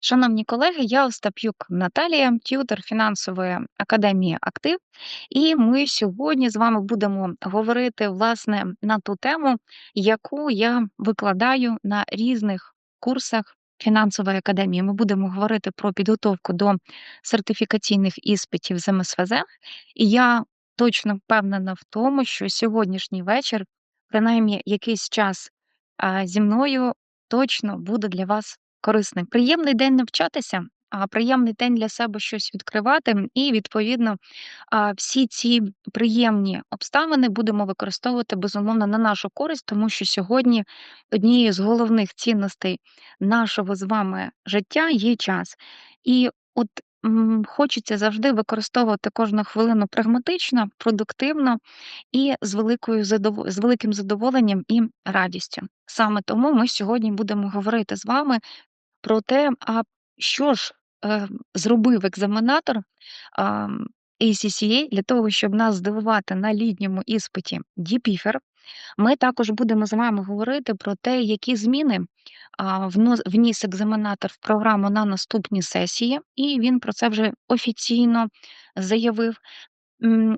Шановні колеги, я Остап'юк Наталія, т'ютор фінансової академії Актив, і ми сьогодні з вами будемо говорити власне на ту тему, яку я викладаю на різних курсах фінансової академії. Ми будемо говорити про підготовку до сертифікаційних іспитів з МСФЗ, і я точно впевнена в тому, що сьогоднішній вечір, принаймні якийсь час зі мною, точно буде для вас корисним. Приємний день навчатися, а приємний день для себе щось відкривати, і відповідно всі ці приємні обставини будемо використовувати безумовно на нашу користь, тому що сьогодні однією з головних цінностей нашого з вами життя є час. І от хочеться завжди використовувати кожну хвилину прагматично, продуктивно і з великою з великим задоволенням і радістю. Саме тому ми сьогодні будемо говорити з вами про те, а що ж е, зробив екзаменатор ам, ACCA для того, щоб нас здивувати на літньому іспиті DPIFR. Ми також будемо з вами говорити про те, які зміни вніс екзаменатор в програму на наступні сесії, і він про це вже офіційно заявив.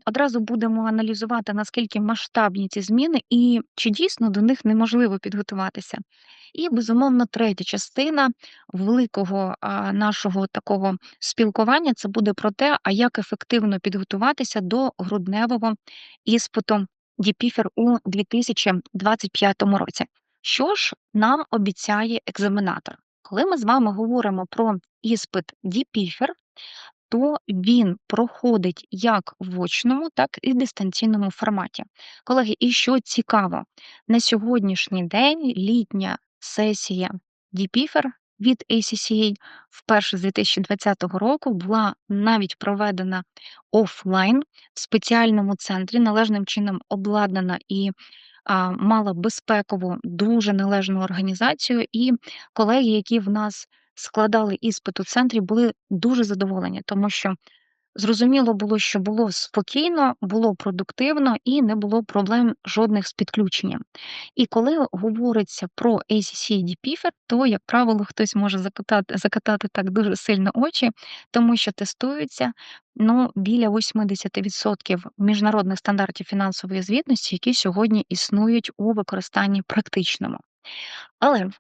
Одразу будемо аналізувати, наскільки масштабні ці зміни і чи дійсно до них неможливо підготуватися. І, безумовно, третя частина великого нашого такого спілкування це буде про те, а як ефективно підготуватися до грудневого іспиту DPIFR у 2025 році. Що ж нам обіцяє екзаменатор? Коли ми з вами говоримо про іспит DPIFR, то він проходить як в очному, так і дистанційному форматі. Колеги, і що цікаво, на сьогоднішній день літня сесія DPIFR від ACCA вперше з 2020 року була навіть проведена офлайн в спеціальному центрі, належним чином обладнана і а, мала безпекову, дуже належну організацію. І колеги, які в нас складали іспит у центрі, були дуже задоволені, тому що зрозуміло було, що було спокійно, було продуктивно і не було проблем жодних з підключенням. І коли говориться про ACC DPIFR, то, як правило, хтось може закатати, закатати так дуже сильно очі, тому що тестуються ну, біля 80% міжнародних стандартів фінансової звітності, які сьогодні існують у використанні практичному. Але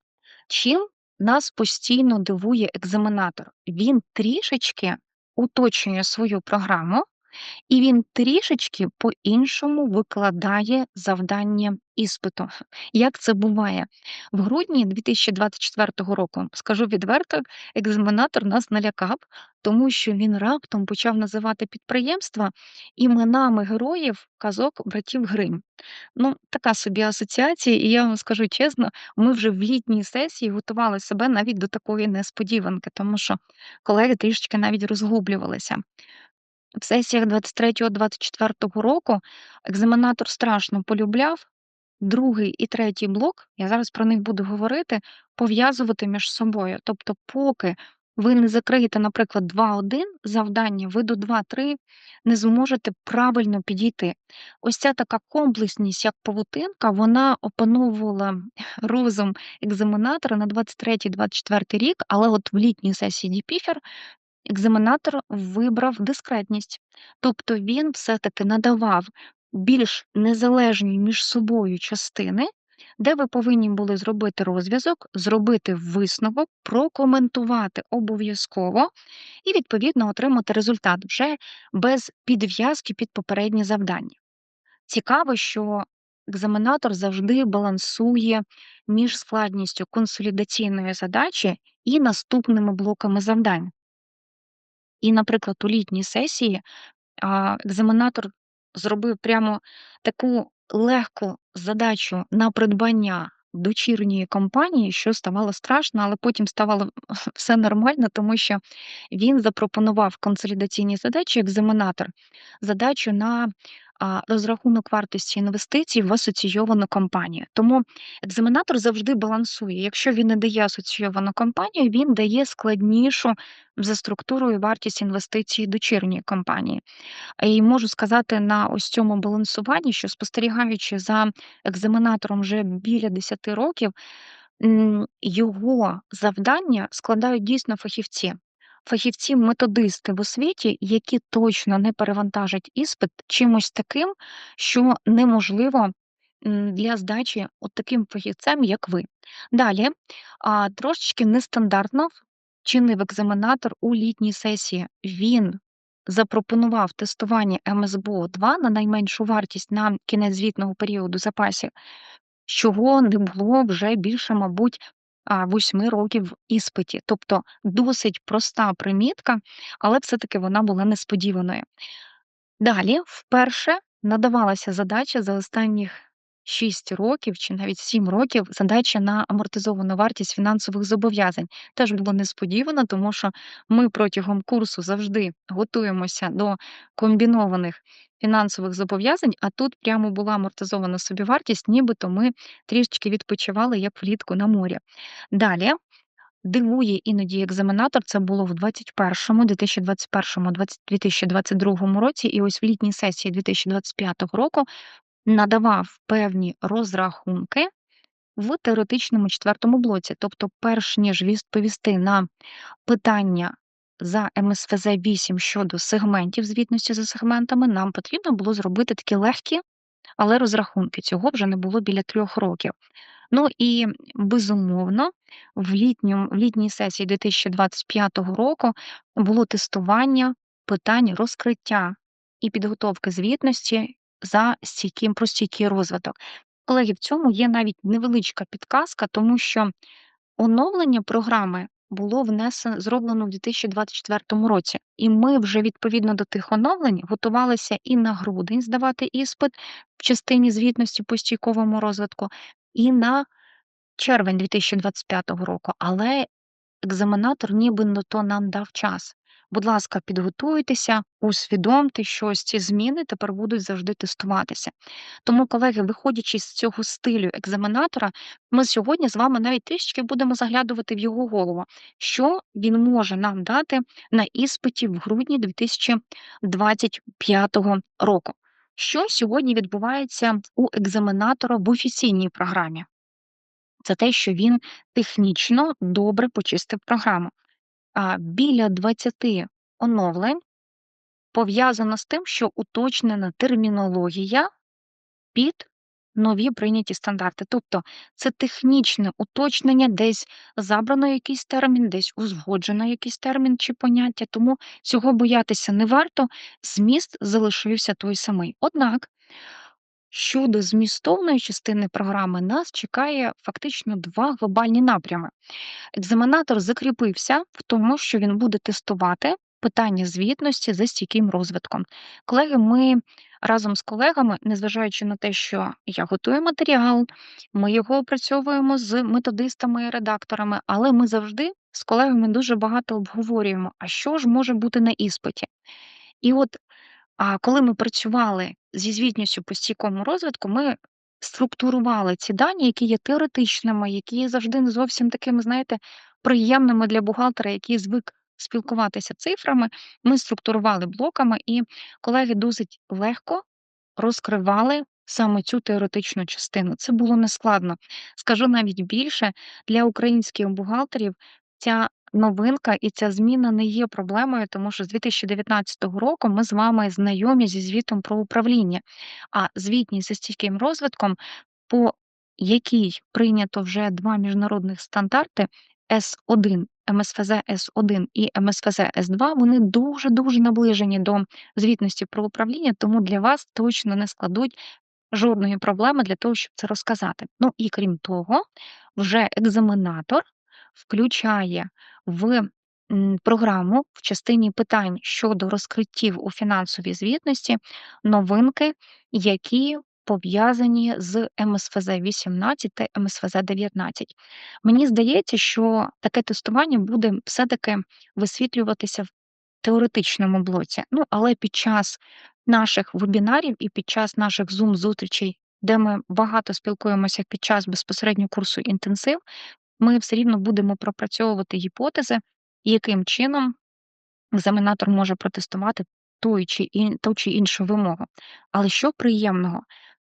чим нас постійно дивує екзаменатор? Він трішечки уточнює свою програму, і він трішечки по-іншому викладає завдання іспиту. Як це буває? В грудні 2024 року, скажу відверто, екзаменатор нас налякав, тому що він раптом почав називати підприємства іменами героїв казок братів Грим. Ну, така собі асоціація, і я вам скажу чесно, ми вже в літній сесії готували себе навіть до такої несподіванки, тому що колеги трішечки навіть розгублювалися. В сесіях 23-24 року екзаменатор страшно полюбляв другий і третій блок, я зараз про них буду говорити, пов'язувати між собою. Тобто, поки ви не закриєте, наприклад, 2-1 завдання, ви до 2-3 не зможете правильно підійти. Ось ця така комплексність, як павутинка, вона опановувала розум екзаменатора на 23-24 рік, але от в літній сесії DPIFR екзаменатор вибрав дискретність, тобто він все-таки надавав більш незалежні між собою частини, де ви повинні були зробити розв'язок, зробити висновок, прокоментувати обов'язково і, відповідно, отримати результат вже без підв'язки під попередні завдання. Цікаво, що екзаменатор завжди балансує між складністю консолідаційної задачі і наступними блоками завдань. І, наприклад, у літній сесії а, екзаменатор зробив прямо таку легку задачу на придбання дочірньої компанії, що ставало страшно, але потім ставало все нормально, тому що він запропонував консолідаційній задачі, екзаменатор, задачу на розрахунок вартості інвестицій в асоційовану компанію. Тому екзаменатор завжди балансує. Якщо він не дає асоційовану компанію, він дає складнішу за структурою вартість інвестицій дочірньої компанії. І можу сказати на ось цьому балансуванні, що спостерігаючи за екзаменатором вже біля 10 років, його завдання складають дійсно фахівці. Фахівці-методисти в освіті, які точно не перевантажать іспит чимось таким, що неможливо, для здачі от таким фахівцем, як ви. Далі, трошечки нестандартно вчинив екзаменатор у літній сесії. Він запропонував тестування МСБО-2 на найменшу вартість на кінець звітного періоду запасів, чого не було вже більше, мабуть, 8 років в іспиті. Тобто досить проста примітка, але все-таки вона була несподіваною. Далі, вперше надавалася задача за останніх 6 років чи навіть 7 років задача на амортизовану вартість фінансових зобов'язань. Теж було несподівано, тому що ми протягом курсу завжди готуємося до комбінованих фінансових зобов'язань, а тут прямо була амортизована собівартість, нібито ми трішечки відпочивали, як влітку на морі. Далі дивує іноді екзаменатор, це було в 21-му, 2021, 2022 році, і ось в літній сесії 2025 року надавав певні розрахунки в теоретичному четвертому блоці. Тобто, перш ніж відповісти на питання за МСФЗ 8 щодо сегментів звітності за сегментами, нам потрібно було зробити такі легкі, але розрахунки. Цього вже не було біля трьох років. Ну і безумовно, в літньому в літній сесії 2025 року було тестування питань розкриття і підготовки звітності за стійким про стійкий розвиток. Колеги, в цьому є навіть невеличка підказка, тому що оновлення програми було внесено зроблено в 2024 році, і ми вже відповідно до тих оновлень готувалися і на грудень здавати іспит в частині звітності по стійковому розвитку, і на червень 2025 року. Але екзаменатор нібито нам дав час. Будь ласка, підготуйтеся, усвідомте, що ось ці зміни тепер будуть завжди тестуватися. Тому, колеги, виходячи з цього стилю екзаменатора, ми сьогодні з вами навіть трішечки будемо заглядувати в його голову, що він може нам дати на іспиті в грудні 2025 року. Що сьогодні відбувається у екзаменатора в офіційній програмі? Це те, що він технічно добре почистив програму. Біля 20 оновлень пов'язано з тим, що уточнена термінологія під нові прийняті стандарти. Тобто це технічне уточнення, десь забрано якийсь термін, десь узгоджено якийсь термін чи поняття, тому цього боятися не варто, зміст залишився той самий. Однак щодо змістовної частини програми нас чекає фактично два глобальні напрями. Екзаменатор закріпився в тому, що він буде тестувати питання звітності за стійким розвитком. Колеги, ми разом з колегами, незважаючи на те, що я готую матеріал, ми його опрацьовуємо з методистами і редакторами, але ми завжди з колегами дуже багато обговорюємо, а що ж може бути на іспиті. І от а коли ми працювали зі звітністю по стійкому розвитку, ми структурували ці дані, які є теоретичними, які є завжди не зовсім такими, знаєте, приємними для бухгалтера, який звик спілкуватися цифрами. Ми структурували блоками, і колеги досить легко розкривали саме цю теоретичну частину. Це було нескладно. Скажу навіть більше для українських бухгалтерів ця новинка і ця зміна не є проблемою, тому що з 2019 року ми з вами знайомі зі звітом про управління, а звітність за стійким розвитком, по якій прийнято вже два міжнародних стандарти С1, МСФЗ С1 і МСФЗ С2, вони дуже-дуже наближені до звітності про управління, тому для вас точно не складуть жодної проблеми для того, щоб це розказати. Ну і крім того, вже екзаменатор включає в програму в частині питань щодо розкриттів у фінансовій звітності новинки, які пов'язані з МСФЗ 18 та МСФЗ 19. Мені здається, що таке тестування буде все-таки висвітлюватися в теоретичному блоці. Ну, але під час наших вебінарів і під час наших Zoom-зустрічей, де ми багато спілкуємося під час безпосередньо курсу інтенсив, ми все рівно будемо пропрацьовувати гіпотези, яким чином екзаменатор може протестувати ту чи, ін, ту чи іншу вимогу. Але що приємного,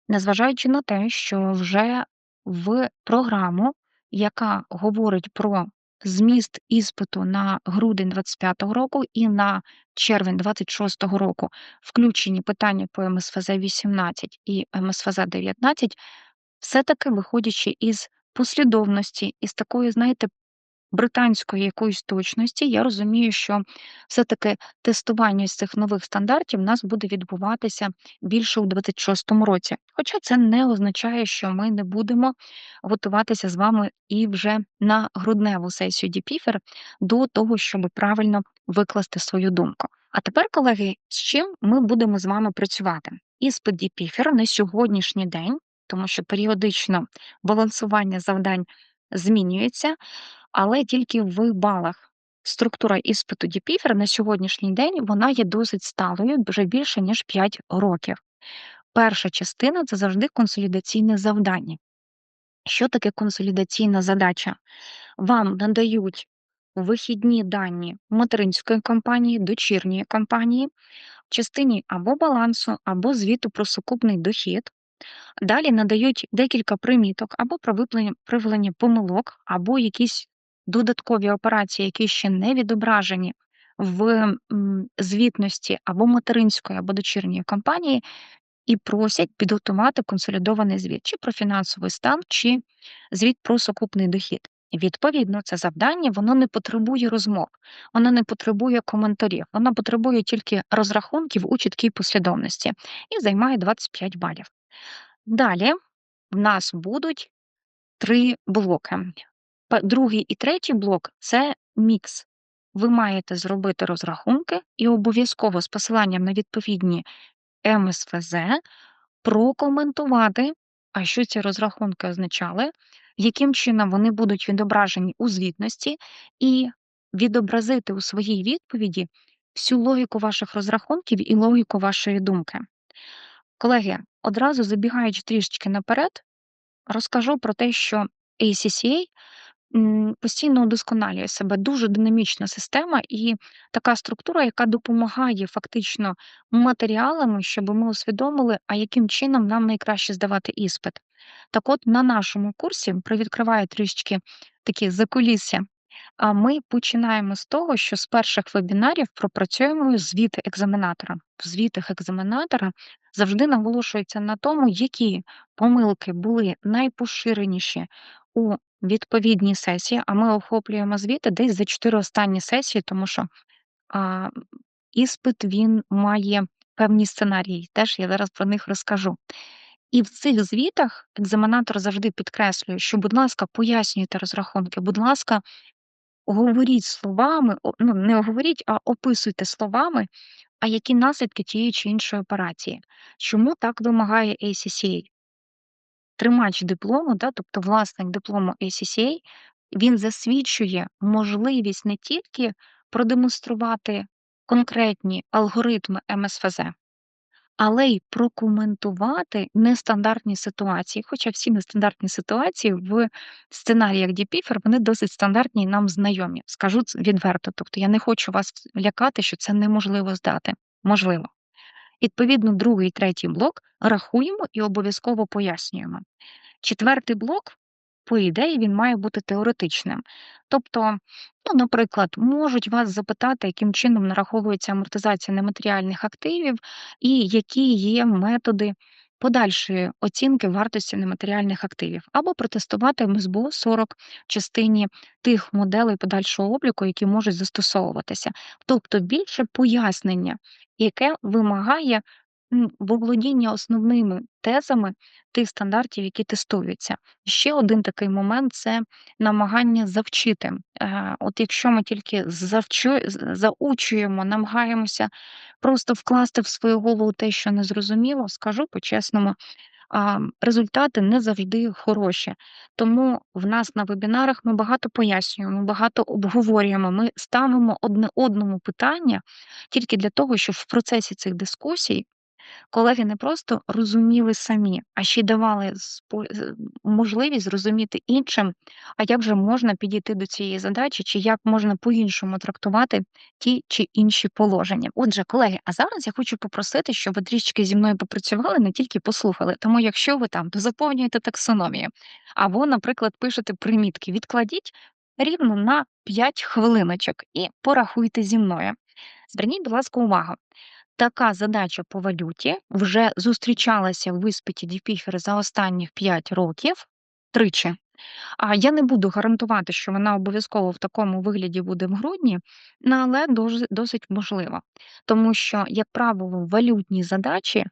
незважаючи на те, що вже в програму яка говорить про зміст іспиту на грудень 25-го року і на червень 26-го року, включені питання по МСФЗ-18 і МСФЗ-19, все-таки виходячи із послідовності, із такої, знаєте, британської якоїсь точності, я розумію, що все-таки тестування з цих нових стандартів у нас буде відбуватися більше у 26-му році. Хоча це не означає, що ми не будемо готуватися з вами і вже на грудневу сесію DPFR до того, щоб правильно викласти свою думку. А тепер, колеги, з чим ми будемо з вами працювати? Іспит DPFR на сьогоднішній день, тому що періодично балансування завдань змінюється, але тільки в балах. Структура іспиту DPFR на сьогоднішній день вона є досить сталою вже більше ніж 5 років. Перша частина це завжди консолідаційне завдання. Що таке консолідаційна задача? Вам надають вихідні дані материнської компанії, дочірньої компанії, в частині або балансу, або звіту про сукупний дохід. Далі надають декілька приміток або про виявлення, виявлення помилок, або якісь додаткові операції, які ще не відображені в звітності або материнської, або дочірньої компанії, і просять підготувати консолідований звіт чи про фінансовий стан, чи звіт про сукупний дохід. Відповідно, це завдання воно не потребує розмов, воно не потребує коментарів, воно потребує тільки розрахунків у чіткій послідовності і займає 25 балів. Далі в нас будуть три блоки. Другий і третій блок це мікс. Ви маєте зробити розрахунки і обов'язково з посиланням на відповідні МСФЗ прокоментувати, а що ці розрахунки означали, яким чином вони будуть відображені у звітності, і відобразити у своїй відповіді всю логіку ваших розрахунків і логіку вашої думки. Колеги, одразу забігаючи трішечки наперед, розкажу про те, що ACCA постійно удосконалює себе дуже динамічна система і така структура, яка допомагає фактично матеріалами, щоб ми усвідомили, а яким чином нам найкраще здавати іспит. Так от на нашому курсі привідкриваю трішечки такі закулісся. А ми починаємо з того, що з перших вебінарів пропрацюємо звіти екзаменатора. В звітах екзаменатора завжди наголошується на тому, які помилки були найпоширеніші у відповідній сесії, а ми охоплюємо звіти десь за 4 останні сесії, тому що а, іспит він має певні сценарії. Теж я зараз про них розкажу. І в цих звітах екзаменатор завжди підкреслює, що, будь ласка, пояснюйте розрахунки, будь ласка, говоріть словами, ну не говоріть, а описуйте словами, а які наслідки тієї чи іншої операції. Чому так вимагає ACCA? Тримач диплому, да, тобто власник диплому ACCA, він засвідчує можливість не тільки продемонструвати конкретні алгоритми МСФЗ, але й прокоментувати нестандартні ситуації. Хоча всі нестандартні ситуації в сценаріях DPFR, вони досить стандартні і нам знайомі. Скажу відверто. Тобто я не хочу вас лякати, що це неможливо здати. Можливо. Відповідно, другий і третій блок рахуємо і обов'язково пояснюємо. Четвертий блок, по ідеї, він має бути теоретичним. Тобто, ну, наприклад, можуть вас запитати, яким чином нараховується амортизація нематеріальних активів і які є методи подальшої оцінки вартості нематеріальних активів, або протестувати МСБО 40 частині тих моделей подальшого обліку, які можуть застосовуватися. Тобто більше пояснення, яке вимагає м, володіння основними тезами тих стандартів, які тестуються. Ще один такий момент це намагання завчити. Е, От якщо ми тільки завчу, заучуємо, намагаємося просто вкласти в свою голову те, що не зрозуміло, скажу по-чесному, а, результати не завжди хороші. Тому в нас на вебінарах ми багато пояснюємо, багато обговорюємо. Ми ставимо одне одному питання тільки для того, щоб в процесі цих дискусій колеги не просто розуміли самі, а ще й давали можливість зрозуміти іншим, а як же можна підійти до цієї задачі, чи як можна по-іншому трактувати ті чи інші положення. Отже, колеги, а зараз я хочу попросити, щоб ви трішечки зі мною попрацювали, не тільки послухали. Тому якщо ви там дозаповнюєте таксономію або, наприклад, пишете примітки, відкладіть рівно на 5 хвилиночок і порахуйте зі мною. Зверніть, будь ласка, увагу. Така задача по валюті вже зустрічалася в іспиті DPFR за останніх 5 років тричі. А я не буду гарантувати, що вона обов'язково в такому вигляді буде в грудні, але досить можливо. Тому що, як правило, валютні задачі,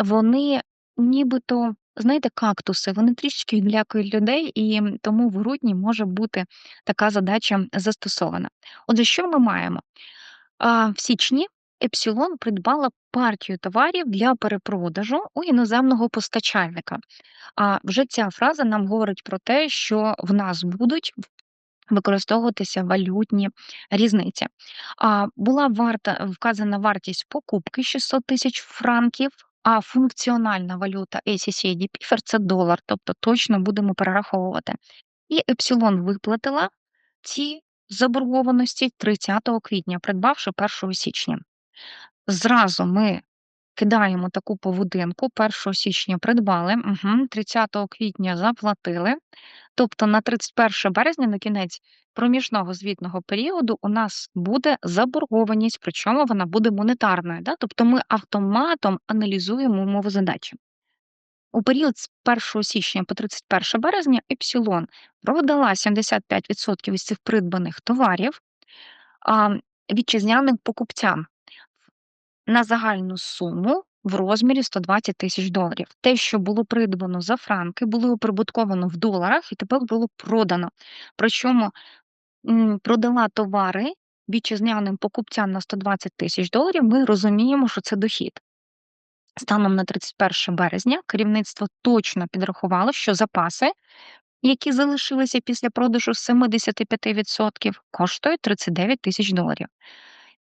вони нібито, знаєте, кактуси, вони трішечки відлякують людей, і тому в грудні може бути така задача застосована. Отже, що ми маємо? В січні Епсилон придбала партію товарів для перепродажу у іноземного постачальника. А вже ця фраза нам говорить про те, що в нас будуть використовуватися валютні різниці. А, була варта вказана вартість покупки 600 тисяч франків, а функціональна валюта ACCA DPFR– це долар, тобто точно будемо перераховувати. І Епсилон виплатила ці заборгованості 30 квітня, придбавши 1 січня. Зразу ми кидаємо таку поведінку: 1 січня придбали, угу, 30 квітня заплатили. Тобто на 31 березня, на кінець проміжного звітного періоду, у нас буде заборгованість, причому вона буде монетарною. Да? Тобто ми автоматом аналізуємо умови задачі. У період з 1 січня по 31 березня Епсилон продала 75% із цих придбаних товарів вітчизняним покупцям на загальну суму в розмірі 120 тисяч доларів. Те, що було придбано за франки, було оприбутковано в доларах і тепер було продано. Причому продала товари вітчизняним покупцям на 120 тисяч доларів. Ми розуміємо, що це дохід. Станом на 31 березня керівництво точно підрахувало, що запаси, які залишилися після продажу 75%, коштують 39 тисяч доларів.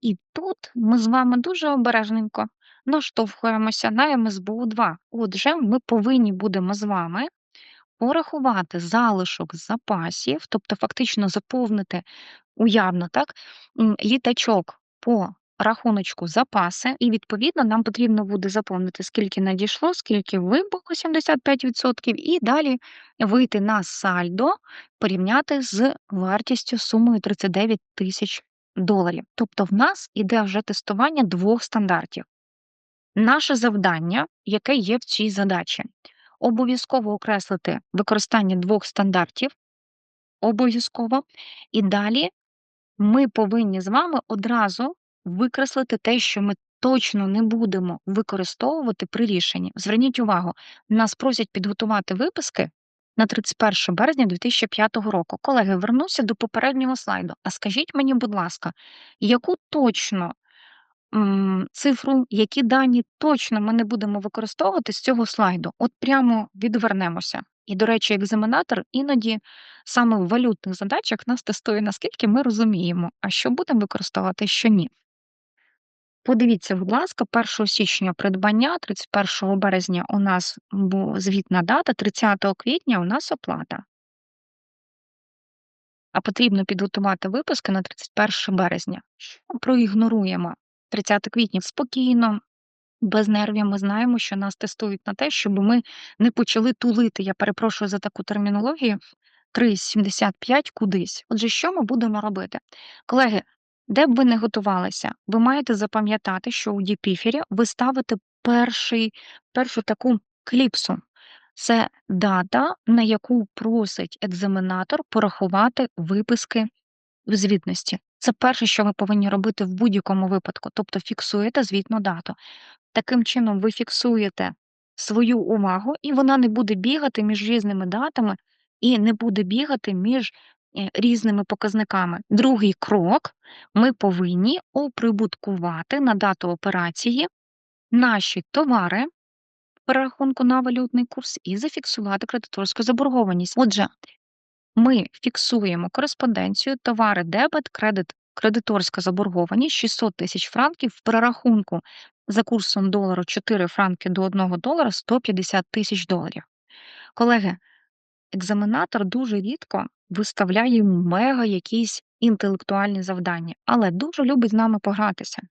І тут ми з вами дуже обережненько наштовхуємося на МСБУ 2. Отже, ми повинні будемо з вами порахувати залишок запасів, тобто фактично заповнити уявно так, літачок по рахуночку запаси, і відповідно нам потрібно буде заповнити, скільки надійшло, скільки вибуху 75%, і далі вийти на сальдо, порівняти з вартістю сумою 39 тисяч доларів. Тобто в нас іде вже тестування двох стандартів. Наше завдання, яке є в цій задачі, обов'язково окреслити використання двох стандартів, обов'язково, і далі ми повинні з вами одразу викреслити те, що ми точно не будемо використовувати при рішенні. Зверніть увагу, нас просять підготувати виписки на 31 березня 2005 року. Колеги, вернуся до попереднього слайду. А скажіть мені, будь ласка, яку точно м, цифру, які дані точно ми не будемо використовувати з цього слайду? От прямо відвернемося. І, до речі, екзаменатор іноді саме в валютних задачах нас тестує, наскільки ми розуміємо, а що будемо використовувати, що ні. Подивіться, будь ласка, 1 січня придбання, 31 березня у нас звітна дата, 30 квітня у нас оплата. А потрібно підготувати випуски на 31 березня. Проігноруємо? 30 квітня спокійно, без нервів. Ми знаємо, що нас тестують на те, щоб ми не почали тулити. Я перепрошую за таку термінологію. 3,75 кудись. Отже, що ми будемо робити? Колеги, де б ви не готувалися, ви маєте запам'ятати, що у Діпіфері ви ставите перший, першу таку кліпсу. Це дата, на яку просить екзаменатор порахувати виписки в звітності. Це перше, що ви повинні робити в будь-якому випадку, тобто фіксуєте звітну дату. Таким чином, ви фіксуєте свою увагу, і вона не буде бігати між різними датами і не буде бігати між різними показниками. Другий крок: ми повинні оприбуткувати на дату операції наші товари в перерахунку на валютний курс і зафіксувати кредиторську заборгованість. Отже, ми фіксуємо кореспонденцію, товари, дебет, кредит, кредиторська заборгованість 600 тисяч франків в перерахунку за курсом долару 4 франки до 1 долара 150 тисяч доларів. Колеги, екзаменатор дуже рідко виставляє мега якісь інтелектуальні завдання, але дуже любить з нами погратися.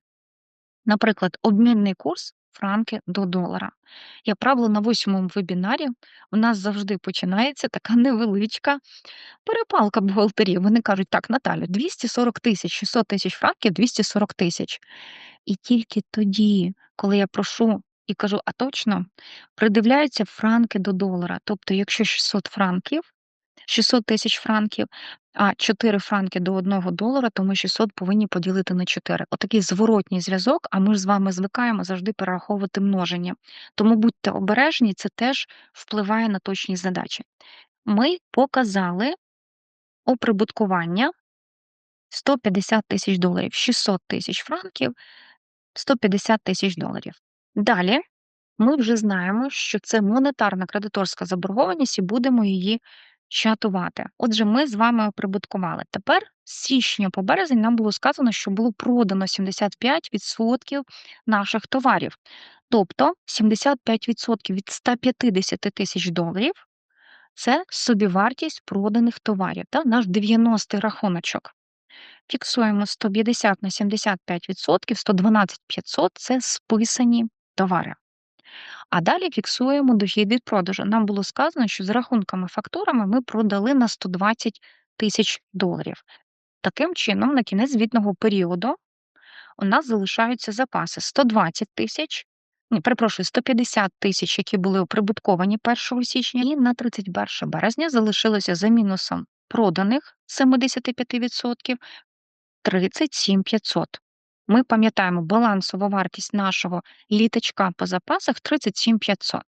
Наприклад, обмінний курс франки до долара. Як правило, на восьмому вебінарі у нас завжди починається така невеличка перепалка бухгалтерів. Вони кажуть: так, Наталю, 240 тисяч, 600 тисяч франків, 240 тисяч. І тільки тоді, коли я прошу і кажу, а точно, придивляються франки до долара. Тобто, якщо 600 франків, 600 тисяч франків, а 4 франки до 1 долара, то ми 600 повинні поділити на 4. Отакий зворотній зв'язок, а ми ж з вами звикаємо завжди перераховувати множення. Тому будьте обережні, це теж впливає на точність задачі. Ми показали оприбуткування 150 тисяч доларів, 600 тисяч франків, 150 тисяч доларів. Далі ми вже знаємо, що це монетарна кредиторська заборгованість, і будемо її чатувати. Отже, ми з вами оприбуткували. Тепер з січня по березень нам було сказано, що було продано 75% наших товарів. Тобто 75% від 150 тисяч доларів це собівартість проданих товарів, та наш 90-й рахуночок. Фіксуємо 150 на 75%, 112 500 – це списані товари. А далі фіксуємо дохід від продажу. Нам було сказано, що з рахунками-фактурами ми продали на 120 тисяч доларів. Таким чином, на кінець звітного періоду у нас залишаються запаси 120 тисяч, ні, перепрошую, 150 тисяч, які були оприбутковані 1 січня, і на 31 березня залишилося за мінусом проданих 75% 37 500. Ми пам'ятаємо балансову вартість нашого літачка по запасах 37 500.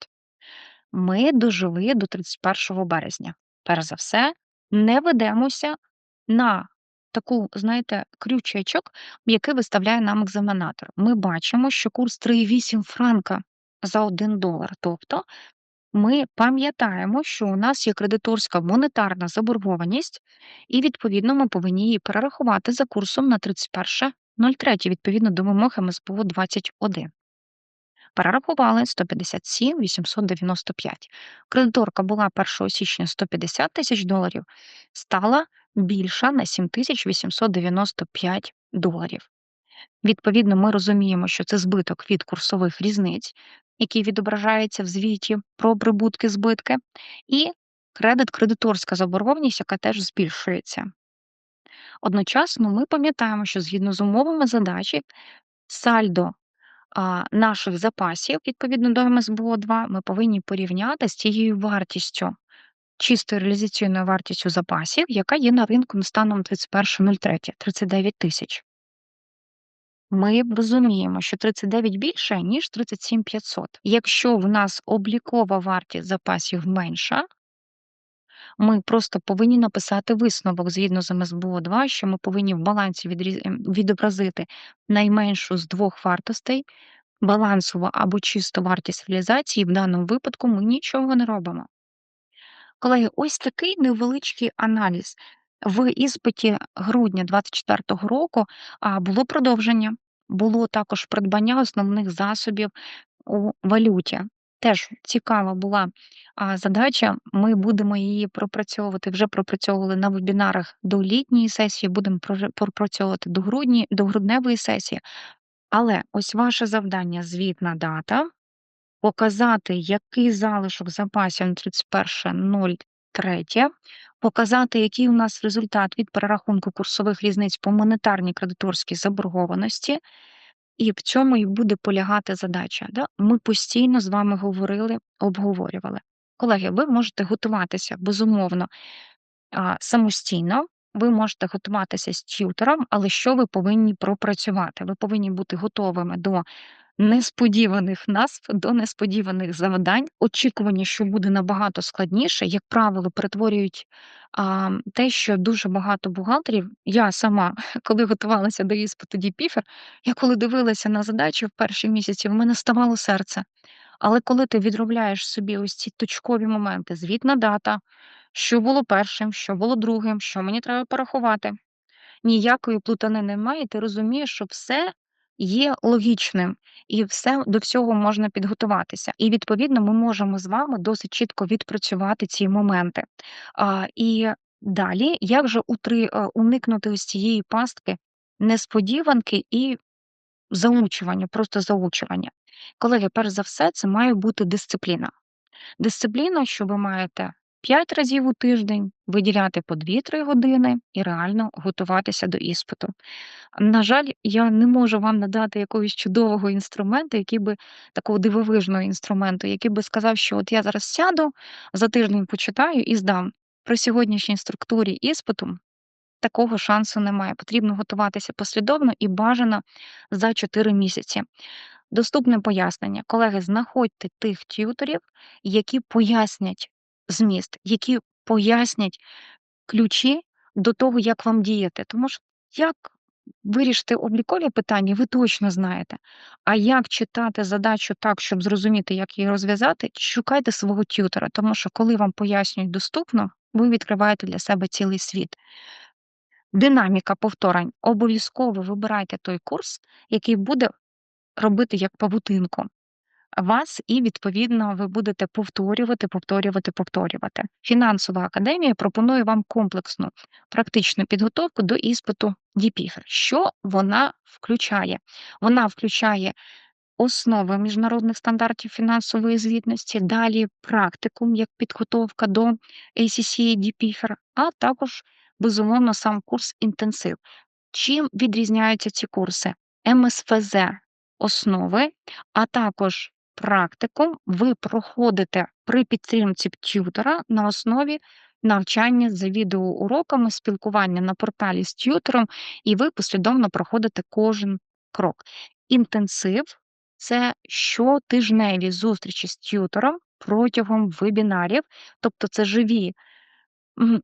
Ми дожили до 31 березня. Перш за все, не ведемося на таку, знаєте, крючечок, який виставляє нам екзаменатор. Ми бачимо, що курс 3,8 франка за 1 долар. Тобто ми пам'ятаємо, що у нас є кредиторська монетарна заборгованість, і, відповідно, ми повинні її перерахувати за курсом на 31.03, відповідно до вимог МСПО 21. Перерахували 157 895. Кредиторка була 1 січня 150 тисяч доларів, стала більша на 7895 доларів. Відповідно, ми розуміємо, що це збиток від курсових різниць, який відображається в звіті про прибутки збитки, і кредит-кредиторська заборгованість, яка теж збільшується. Одночасно ми пам'ятаємо, що згідно з умовами задачі, сальдо а, наших запасів відповідно до МСБО 2 ми повинні порівняти з тією вартістю, чистою реалізаційною вартістю запасів, яка є на ринку станом 31.03 39 тисяч. Ми розуміємо, що 39 більше, ніж 37 500. Якщо в нас облікова вартість запасів менша, ми просто повинні написати висновок згідно з МСБО 2, що ми повинні в балансі ем, відобразити найменшу з двох вартостей, балансову або чисту вартість реалізації. В даному випадку ми нічого не робимо. Колеги, ось такий невеличкий аналіз. В іспиті грудня 2024 року було продовження, було також придбання основних засобів у валюті. Теж цікава була задача. Ми будемо її пропрацьовувати, вже пропрацьовували на вебінарах до літньої сесії, будемо пропрацьовувати до грудні, до грудневої сесії. Але ось ваше завдання звітна дата, показати, який залишок запасів на 31.03, показати, який у нас результат від перерахунку курсових різниць по монетарній кредиторській заборгованості, і в цьому і буде полягати задача. Да? Ми постійно з вами говорили, обговорювали. Колеги, ви можете готуватися безумовно самостійно. Ви можете готуватися з т'ютором, але що ви повинні пропрацювати? Ви повинні бути готовими до несподіваних назв, до несподіваних завдань. Очікування, що буде набагато складніше, як правило, перетворюють а, те, що дуже багато бухгалтерів. Я сама, коли готувалася до іспиту Діпіфер, я коли дивилася на задачі в перші місяці, в мене ставало серце. Але коли ти відробляєш собі ось ці точкові моменти, звітна дата, що було першим, що було другим, що мені треба порахувати, ніякої плутани немає, ти розумієш, що все є логічним, і все до всього можна підготуватися. І відповідно ми можемо з вами досить чітко відпрацювати ці моменти. А, і далі, як же утри уникнути ось цієї пастки несподіванки і заучування, просто заучування? Колеги, перш за все, це має бути дисципліна. Дисципліна, що ви маєте 5 разів у тиждень виділяти по 2-3 години і реально готуватися до іспиту. На жаль, я не можу вам надати якогось чудового інструменту, який би такого дивовижного інструменту, який би сказав, що от я зараз сяду, за тиждень почитаю і здам. При сьогоднішній структурі іспиту такого шансу немає. Потрібно готуватися послідовно і бажано за 4 місяці. Доступне пояснення. Колеги, знаходьте тих т'юторів, які пояснять зміст, які пояснять ключі до того, як вам діяти. Тому що як вирішити облікові питання, ви точно знаєте. А як читати задачу так, щоб зрозуміти, як її розв'язати, шукайте свого т'ютора, тому що коли вам пояснюють доступно, ви відкриваєте для себе цілий світ. Динаміка повторень. Обов'язково вибирайте той курс, який буде робити як павутинку вас, і відповідно ви будете повторювати, повторювати, повторювати. Фінансова академія пропонує вам комплексну практичну підготовку до іспиту ДІПІФР. Що вона включає? Вона включає основи міжнародних стандартів фінансової звітності, далі практикум як підготовка до ACC DPFR, а також, безумовно, сам курс інтенсив. Чим відрізняються ці курси? МСФЗ основи, а також практикум ви проходите при підтримці т'ютора на основі навчання за відеоуроками, спілкування на порталі з т'ютором, і ви послідовно проходите кожен крок. Інтенсив це щотижневі зустрічі з т'ютором протягом вебінарів, тобто це живі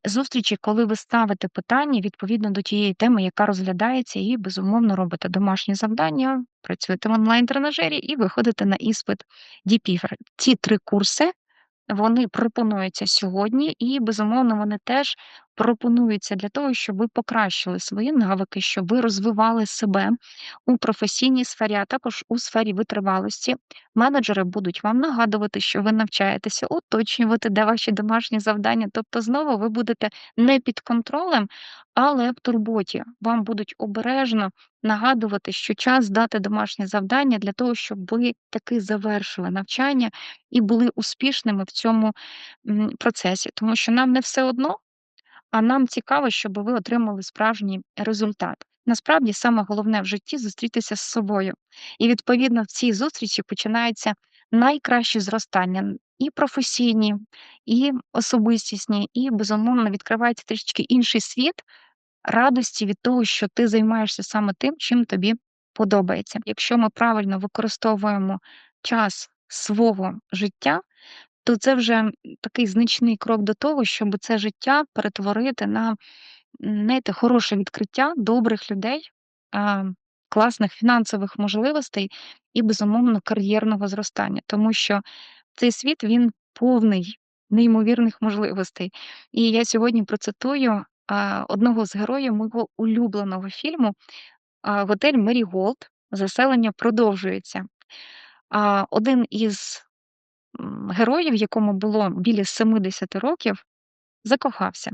Зустрічі, коли ви ставите питання відповідно до тієї теми, яка розглядається, і безумовно робите домашні завдання, працюєте в онлайн-тренажері і виходите на іспит DPFR. Ці три курси вони пропонуються сьогодні, і безумовно вони теж пропонуються для того, щоб ви покращили свої навики, щоб ви розвивали себе у професійній сфері, а також у сфері витривалості. Менеджери будуть вам нагадувати, що ви навчаєтеся, уточнювати, де ваші домашні завдання. Тобто, знову ви будете не під контролем, але в турботі. Вам будуть обережно нагадувати, що час здати домашнє завдання для того, щоб ви таки завершили навчання і були успішними в цьому процесі, тому що нам не все одно. А нам цікаво, щоб ви отримали справжній результат. Насправді, саме головне в житті зустрітися з собою. І відповідно в цій зустрічі починаються найкращі зростання і професійні, і особистісні, і безумовно відкривається трішечки інший світ радості від того, що ти займаєшся саме тим, чим тобі подобається. Якщо ми правильно використовуємо час свого життя, то це вже такий значний крок до того, щоб це життя перетворити на, знаєте, хороше відкриття добрих людей, класних фінансових можливостей і, безумовно, кар'єрного зростання. Тому що цей світ він повний неймовірних можливостей. І я сьогодні процитую одного з героїв мого улюбленого фільму Готель Меріголд. Заселення продовжується. Один із героїв, якому було біля 70 років, закохався.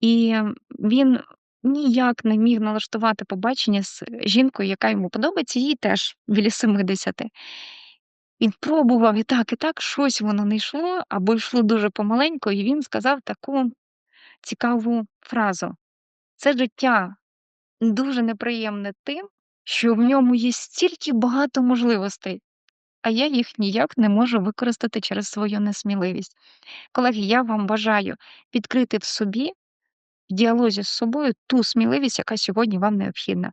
І він ніяк не міг налаштувати побачення з жінкою, яка йому подобається, їй теж біля 70. Він пробував і так, і так, щось воно не йшло, або йшло дуже помаленьку, і він сказав таку цікаву фразу: це життя дуже неприємне тим, що в ньому є стільки багато можливостей, а я їх ніяк не можу використати через свою несміливість. Колеги, я вам бажаю відкрити в собі в діалозі з собою ту сміливість, яка сьогодні вам необхідна.